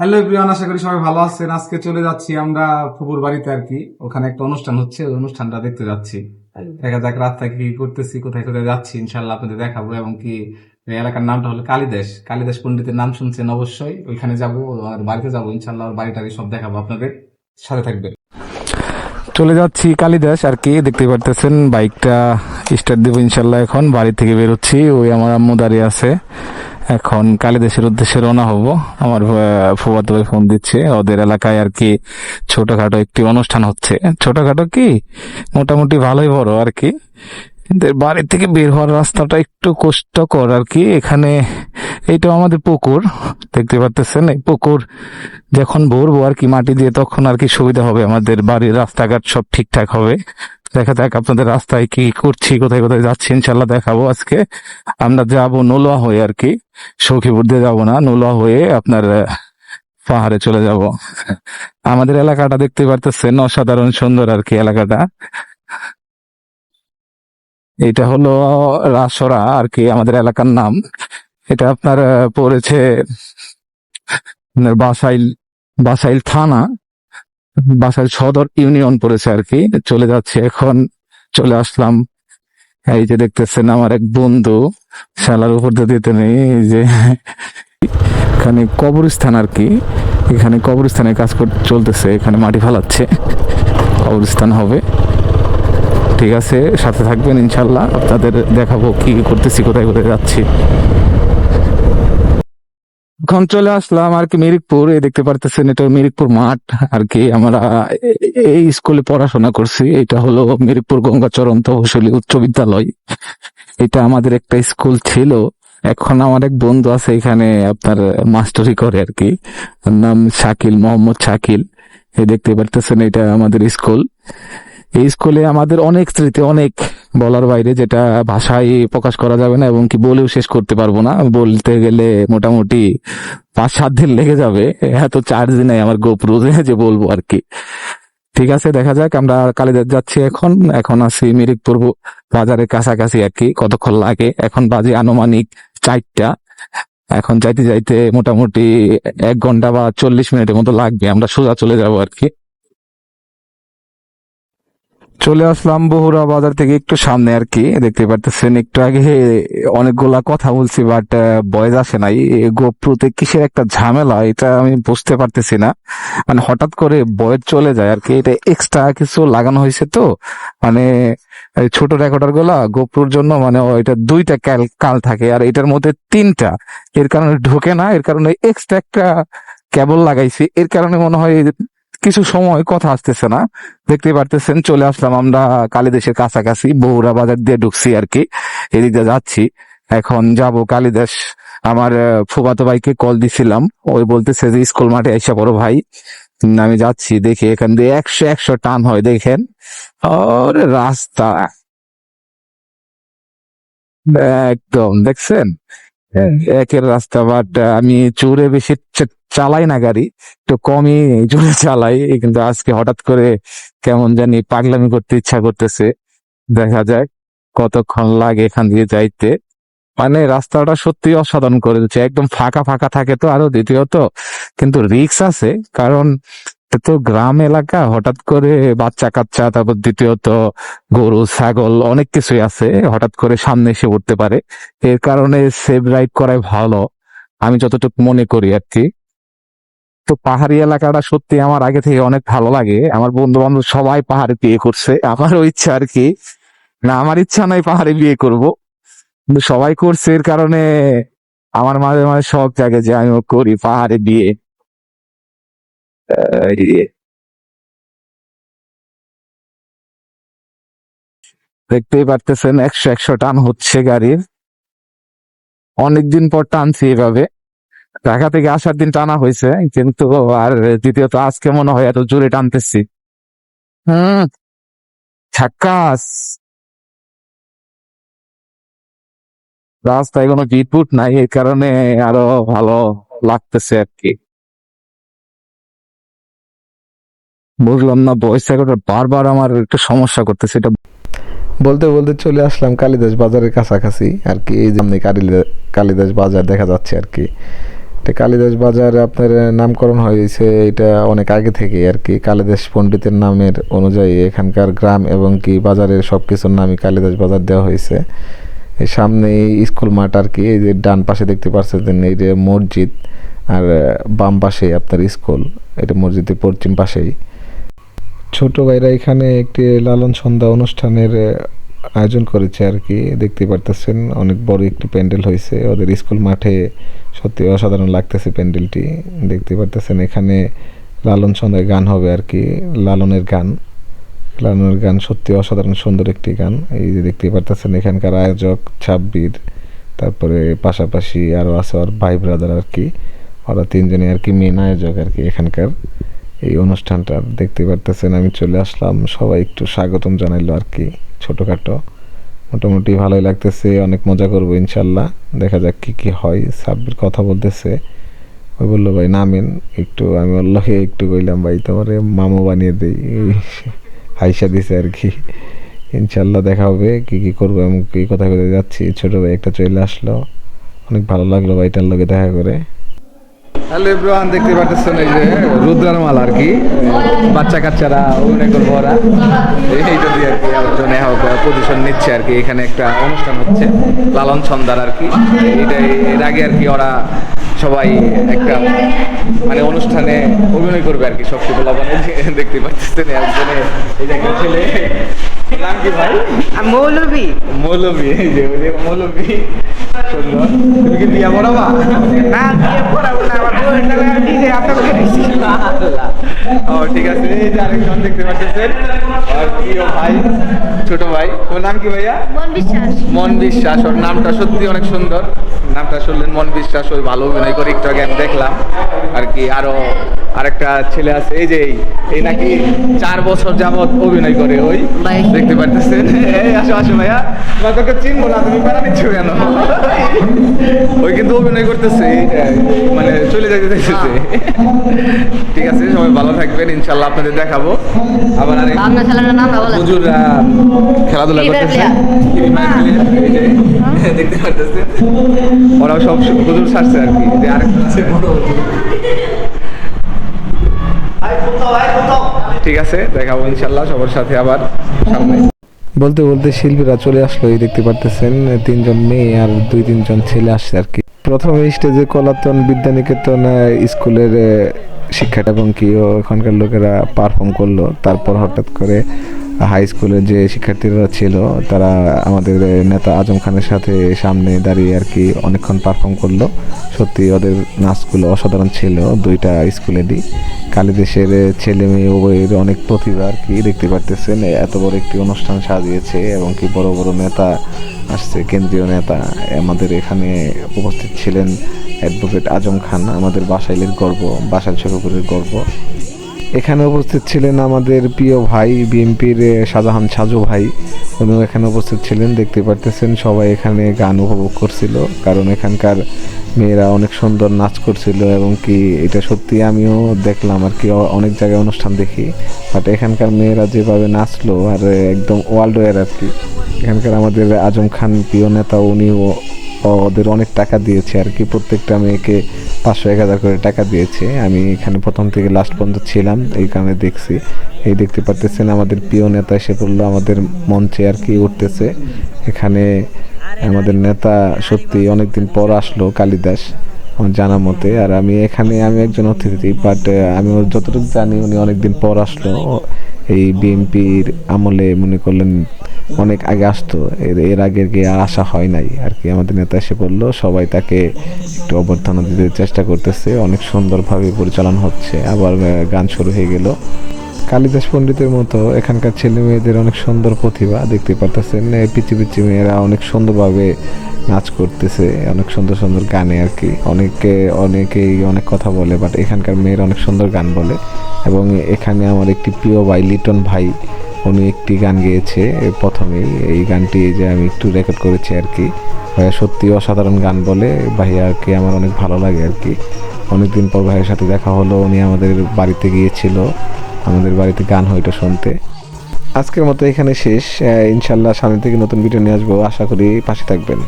Hello Priyan আশা করি সবাই ভালো আছেন। আজকে চলে যাচ্ছি আমরা ফুপুর বাড়িতে আর কি। ওখানে একটা অনুষ্ঠান হচ্ছে ওই অনুষ্ঠানটা দেখতে যাচ্ছি। দেখা যাক রাত থেকে কি করতেছি কোথায় কোথায় যাচ্ছি ইনশাল্লাহ আপনাদের দেখাবো। এবং কি এলাকার নামটা হলো কালিদেশ কালিদেশ পন্ডিতের নাম শুনছেন অবশ্যই। ওইখানে যাব আর বাড়িতে যাব ইনশাল্লাহ ওর বাড়িটারি সব দেখাবো আপনাদের। সাথে থাকবে চলে যাচ্ছি কালিদাস আর কি। দেখতে পারতেছেন বাইকটা স্টার্ট দেবো ইনশাল্লাহ এখন। বাড়ি থেকে বেরোচ্ছি। ওই আমার আম্মু দাঁড়িয়ে আছে। এখন কালিদাসের উদ্দেশ্যে রওনা হব। আমার আহ, ভাই ফোন দিচ্ছে। ওদের এলাকায় আর কি ছোটখাটো একটি অনুষ্ঠান হচ্ছে। ছোটখাটো কি? মোটামুটি ভালোই বড় আর কি। বাড়ি থেকে বের হওয়ার রাস্তাটা একটু কষ্টকর আর কি। এখানে এইটা আমাদের পুকুর দেখতে পারতেছেন? এই পুকুর যখন ভরবো আর কি মাটি দিয়ে তখন আর কি সুবিধা হবে। আমাদের বাড়ির রাস্তাঘাট সব ঠিকঠাক হবে। দেখা যাক আপনাদের রাস্তায় কি করছি, কোথায় কোথায় যাচ্ছি ইনশাল্লাহ দেখাবো আজকে। আমরা যাব নোলোয়া হয়ে আর কি। সখীপুর দিয়ে যাব না, নোলোয়া হয়ে আপনার পাহাড়ে চলে যাব। আমাদের এলাকাটা দেখতে পারতেছেন, অসাধারণ সুন্দর আর কি এলাকাটা। এটা হলো রাসরা আর কি, আমাদের এলাকার নাম। এটা আপনার পড়েছে বাসাইল বাসাইল থানা। বাসাইল সদর ইউনিয়ন পড়েছে আর কি। চলে যাচ্ছে এখন, চলে আসলাম। এই যে দেখতেছেন আমার এক বন্ধু, শালার উপর দিতে নেই যে এখানে কবরস্থান আর কি। এখানে কবরস্থানে কাজ চলতেছে, এখানে মাটি ফালাচ্ছে। কবরস্থান হবে। ঠিক আছে, সাথে থাকবেন ইনশাল্লাহ। আপনাদের দেখাবো কি করতেছি, কোথায় কোথায় যাচ্ছি। এখন চলে আসলাম আর কি মিরিকপুর। এই দেখতে পারতেছেন, এটা মিরিকপুর মাঠ আর কি। আমরা এই স্কুলে পড়াশোনা করছি। এটা হলো মিরিকপুর গঙ্গাচরণ তহসিলি উচ্চ বিদ্যালয়। এটা আমাদের একটা স্কুল ছিল। এখন আমার এক বন্ধু আছে এখানে, আপনার মাস্টারি করে আর কি। নাম শাকিল, মোহাম্মদ শাকিল। এই দেখতে পারতেছেন, এটা আমাদের স্কুল। এই স্কুলে আমাদের অনেক স্মৃতি, অনেক বলার বাইরে যেটা ভাষায় প্রকাশ করা যাবে না এবং কি বলেও শেষ করতে পারব না। বলতে গেলে মোটামুটি পাঁচ, সাত দিন লেগে যাবে। এত চার্জ নেই আমার গোপ্রো যে বলব আর কি। ঠিক আছে, দেখা যাক। আমরা কালিদাস যাচ্ছি এখন। এখন আছি মিরিকপুর বাজারের কাছাকাছি আর কি, কতক্ষণ লাগে। এখন বাজে আনুমানিক চারটা। এখন যাইতে যাইতে মোটামুটি এক ঘণ্টা বা চল্লিশ মিনিটের মতো লাগবে। আমরা সোজা চলে যাব আর কি। চলে আসলাম বহুরা বাজার থেকে একটু সামনে আর কি, দেখতে পারতেছেন একটু আগে অনেকগুলা কথা বলছি বাট বয়স আসে নাই। গোপ্রুতে কিসের একটা ঝামেলা, এটা আমি বুঝতে পারতেছি না। মানে হঠাৎ করে বয়স চলে যায় আর কি, এটা এক্সট্রা কিছু লাগানো হয়েছে তো। মানে ছোট রেকর্ডারগুলা গোপ্রুর জন্য মানে এটা দুইটা কাল কাল থাকে আর এটার মধ্যে তিনটা। এর কারণে ঢোকে না, এর কারণে এক্সট্রা একটা কেবল লাগাইছি। এর কারণে মনে হয় কিছু সময় কথা আসতেছে না। দেখতে পারতেছেন, চলে আসলাম আমরা কালীদেশের কাছাকাছি, বৌরা বাজার দিয়ে ঢুকছি আর কি। এদিক দিয়ে যাচ্ছি। এখন যাব কালীদেশ। আমার ফুফাতো ভাইকে কল দিছিলাম। ওই বলতেছে যে স্কুল মাঠে এসে বড় ভাই। আমি যাচ্ছি, দেখি এখান দিয়ে একশো একশো টান হয়, দেখেন। ওরে রাস্তা। একদম, দেখছেন? একের রাস্তা বাট আমি জোরে বেশি চালাই না গাড়ি। একটু কমই জোরে চালাই। কিন্তু আজকে হঠাৎ করে কেমন জানি পাগলামি করতে ইচ্ছা করতেছে। দেখা যাক কতক্ষণ লাগে এখান দিয়ে যাইতে। মানে রাস্তাটা সত্যি অসাধারণ করে দিচ্ছে একদম ফাঁকা ফাঁকা থাকে তো আরও দ্বিতীয়ত। কিন্তু রিক্স আছে কারণ তো গ্রাম এলাকা, হঠাৎ করে বাচ্চা কাচ্চা, তারপর দ্বিতীয়ত গরু, ছাগল, অনেক কিছুই আছে, হঠাৎ করে সামনে এসে উঠতে পারে। এর কারণে সেভ রাইড করাই ভালো, আমি যতটুকু মনে করি আর কি। তো পাহাড়ি এলাকাটা সত্যি আমার আগে থেকে অনেক ভালো লাগে। আমার বন্ধু বান্ধব সবাই পাহাড়ে বিয়ে করছে, আমারও ইচ্ছা আর কি। না, আমার ইচ্ছা নাই পাহাড়ে বিয়ে করব। কিন্তু সবাই করছে, এর কারণে আমার মাঝে মাঝে শখ জাগে যে আমিও করি পাহাড়ে বিয়ে। দেখতেই পারতেছেন, একশো একশো টান হচ্ছে গাড়ির। অনেকদিন পর টানছি এভাবে। ঢাকা থেকে আসার দিন টানা হয়েছে, কিন্তু আর দ্বিতীয়ত আজকে মনে হয়, এত জোরে টানতেছি। হুম, ঝাক্কাস। রাস্তায় কোনো বিটপুট নাই, এই কারণে আরও ভালো লাগতেছে আর কি। বুঝলাম না ভয়েস রেকর্ডার বারবার আমার একটু সমস্যা করতেছে, এটা বলতে বলতে চলে আসলাম কালিদাস বাজারের কাছাকাছি, আর কি, এই যে কালিদাস বাজার দেখা যাচ্ছে আর কি। কালিদাস বাজার, আপনার নামকরণ হয়েছে, এটা অনেক আগে থেকে আর কি। কালিদাস পণ্ডিতের নামের অনুযায়ী এখানকার গ্রাম এবং কি বাজারের সব কিছুর নামই কালিদাস বাজার দেওয়া হয়েছে। এই সামনে স্কুল মাঠ আর কি, এই যে ডান পাশে দেখতে পাচ্ছেন এই যে মসজিদ, আর, বাম পাশে আপনার স্কুল, এটা মসজিদের পশ্চিম পাশেই। ছোট ভাইরা এখানে একটি লালন সন্ধ্যা অনুষ্ঠানের আয়োজন করেছে আর কি। দেখতে পারতেছেন, অনেক বড় একটি প্যান্ডেল হয়েছে। ওদের স্কুল মাঠে সত্যি অসাধারণ লাগতেছে প্যান্ডেলটি। দেখতে পারতেছেন, এখানে লালন সন্ধ্যায় গান হবে আর কি। লালনের গান। লালনের গান সত্যি অসাধারণ, সুন্দর একটি গান। এই যে দেখতে পারতেছেন, এখানকার আয়োজক ছাব্বির, তারপরে পাশাপাশি আরও আছে ওর ভাই ব্রাদার আর কি। ওরা তিনজনে আর কি মেন আয়োজক আর কি এখানকার। এই অনুষ্ঠানটা দেখতে পারতেছেন, আমি চলে আসলাম। সবাই একটু স্বাগতম জানাইলো আর কি, ছোটোখাটো। মোটামুটি ভালোই লাগতেছে, অনেক মজা করব ইনশাল্লাহ। দেখা যাক কি কি হয়। সাব্বির কথা বলতেছে। ওই বলল, ভাই, নামেন। একটু, আমি আল্লাহকে একটু কইলাম, ভাই, তোমার মামু বানিয়ে দিই। হাইসা দিছে আর কি। ইনশাল্লাহ দেখা হবে, কি কি করব এবং কি কথা কথা যাচ্ছি। ছোট ভাই একটা চলে আসলো। অনেক ভালো লাগল ভাইটার লোকে দেখা করে। হ্যালো এভরিওয়ান দেখতে পাচ্ছেন এই যে রুদ্রার মাল আর কি। বাচ্চা কাচ্চারা অভিনয় করব ওরা। এইটা দিয়ে আর কি একজন পজিশন নিচ্ছে আর কি। এখানে একটা অনুষ্ঠান হচ্ছে লালন ছন্দার আর কি। এইটা এর আগে আর কি ওরা সবাই একটা মানে অনুষ্ঠানে অভিনয় করবে আর কি সব কিছু মানে দেখতে পাচ্ছেন একজনে এই যে একটা ছেলে। নাম কি ভাই? মৌলবী মৌলবী এই যে মৌলবী সুন্দর। তুমি কি বিয়া পড়াবা? না বিয়ে পড়াবো না। ও ঠিক আছে এই যে আরেকজন দেখতে পাচ্ছেন। আর প্রিয় ভাই? ছোট ভাই। ওর নাম কি ভাইয়া? মন বিশ্বাস। মন বিশ্বাস। ওর নামটা সত্যি অনেক সুন্দর। নামটা শুনলেন মন বিশ্বাস ওই ভালো অভিনয় করে একটু আগে আমি দেখলাম। আর কি আরও আরেকটা ছেলে আছে এই যে এই- নাকি চার বছর যাবত অভিনয় করে ওই দেখতে পারতেছেন? এই আসো আসো ভাইয়া। তোমার তোকে চিনবো না তুমি প্যারা নিচ্ছ কেন? ওই কিন্তু অভিনয় করতেছে মানে চলে যেতে দেখতেছে ঠিক আছে সবাই ভালো থাকবেন ইনশাল্লাহ আপনাদের দেখাবো। আবার আরেক হুজুররা খেলাধুলা করতেছে। player. Free fire player, এই যে, দেখতে পারতেছেন? ওরাও সব হুজুর ছাড়ছে আর কি যে আরেকটা হচ্ছে বড় হুজুর। ঠিক আছে, দেখাবো ইনশাল্লাহ সবার সাথে আবার সামনে। বলতে বলতে শিল্পীরা চলে আসলো, এই দেখতে পারতেছেন, তিনজন মেয়ে আর দুই তিনজন ছেলে আসছে আর কি। প্রথমে স্টেজে কলাতন বিদ্যানিকেতন স্কুলের শিক্ষাটা এবং কি ওখানকার লোকেরা পারফর্ম করল, তারপর হঠাৎ করে হাই স্কুলের যে শিক্ষার্থীরা ছিল, তারা আমাদের নেতা আজম খানের সাথে সামনে দাঁড়িয়ে আর কি অনেকক্ষণ পারফর্ম করল। সত্যি ওদের নাচগুলো অসাধারণ ছিল, দুইটা স্কুলেরই কালীদেশের ছেলে মেয়ে উভয়ের অনেক প্রতিভা আর কি দেখতে পারতেছেন। এত বড় একটি অনুষ্ঠান সাজিয়েছে এবং কি বড় বড় নেতা আসছে, কেন্দ্রীয় নেতা। আমাদের এখানে উপস্থিত ছিলেন অ্যাডভোকেট আজম খান, আমাদের বাসাইলের গর্ব, বাসাইল ছোটপুরের গর্ব। এখানে উপস্থিত ছিলেন আমাদের প্রিয় ভাই, বিএনপির শাহজাহান সাজু ভাই। উনিও এখানে উপস্থিত ছিলেন, দেখতে পারতেছেন সবাই এখানে গান উপভোগ করছিল, কারণ এখানকার মেয়েরা অনেক সুন্দর নাচ করছিল এবং কি এটা সত্যি আমিও দেখলাম আর কি অনেক জায়গায় অনুষ্ঠান দেখি। বাট এখানকার মেয়েরা যেভাবে নাচলো আর একদম ওয়ার্ল্ড ওয়ার আর কি। এখানকার আমাদের আজম খান প্রিয় নেতা, উনিও ওদের অনেক টাকা দিয়েছে আর কি। প্রত্যেকটা মেয়েকে পাঁচশো, এক হাজার করে টাকা দিয়েছে। আমি এখানে প্রথম থেকে লাস্ট পর্যন্ত ছিলাম, এই কারণে দেখছি। এই দেখতে পারতেছেন আমাদের প্রিয় নেতা এসে পড়ল, আমাদের মঞ্চে আর কি উঠতেছে। এখানে আমাদের নেতা সত্যি অনেকদিন পর আসলো, কালিদাস জানা মতে। আর আমি এখানে, আমি একজন অতিথি বাট আমি যতটুকু জানি উনি অনেকদিন পর আসলো। এই বিএনপির আমলে মনে করলেন অনেক আগে আসতো। এর এর আগে গিয়ে আর আসা হয় নাই। আর কি আমাদের নেতা এসে বলল, সবাই তাকে একটু অভ্যর্থনা দিতে চেষ্টা করতেছে। অনেক সুন্দরভাবে পরিচালনা হচ্ছে। আবার গান শুরু হয়ে গেল। কালিদাস পণ্ডিতের মতো এখানকার ছেলে মেয়েদের অনেক সুন্দর প্রতিভা দেখতে পারতেছেন। পিচি পিচি মেয়েরা অনেক সুন্দরভাবে নাচ করতেছে, অনেক সুন্দর সুন্দর গানে আর কি। অনেকে, অনেকেই অনেক কথা বলে বাট এখানকার মেয়ের অনেক সুন্দর গান বলে। এবং এখানে আমার একটি প্রিয় ভাই, লিটন ভাই, উনি একটি গান গেয়েছে প্রথমেই এই গানটি যে আমি একটু রেকর্ড করেছি আর কি। ভাইয়া সত্যি অসাধারণ গান বলে, ভাইয়াকে আমার অনেক ভালো লাগে আর কি। অনেকদিন পর ভাইয়ের সাথে দেখা হলো, উনি আমাদের বাড়িতে গিয়েছিল। আমাদের বাড়িতে গান হইতো শুনতে। আজকের মতো এখানে শেষ। ইনশাল্লাহ সামনে থেকে নতুন ভিডিও নিয়ে আসব। আশা করি পাশে থাকবেন।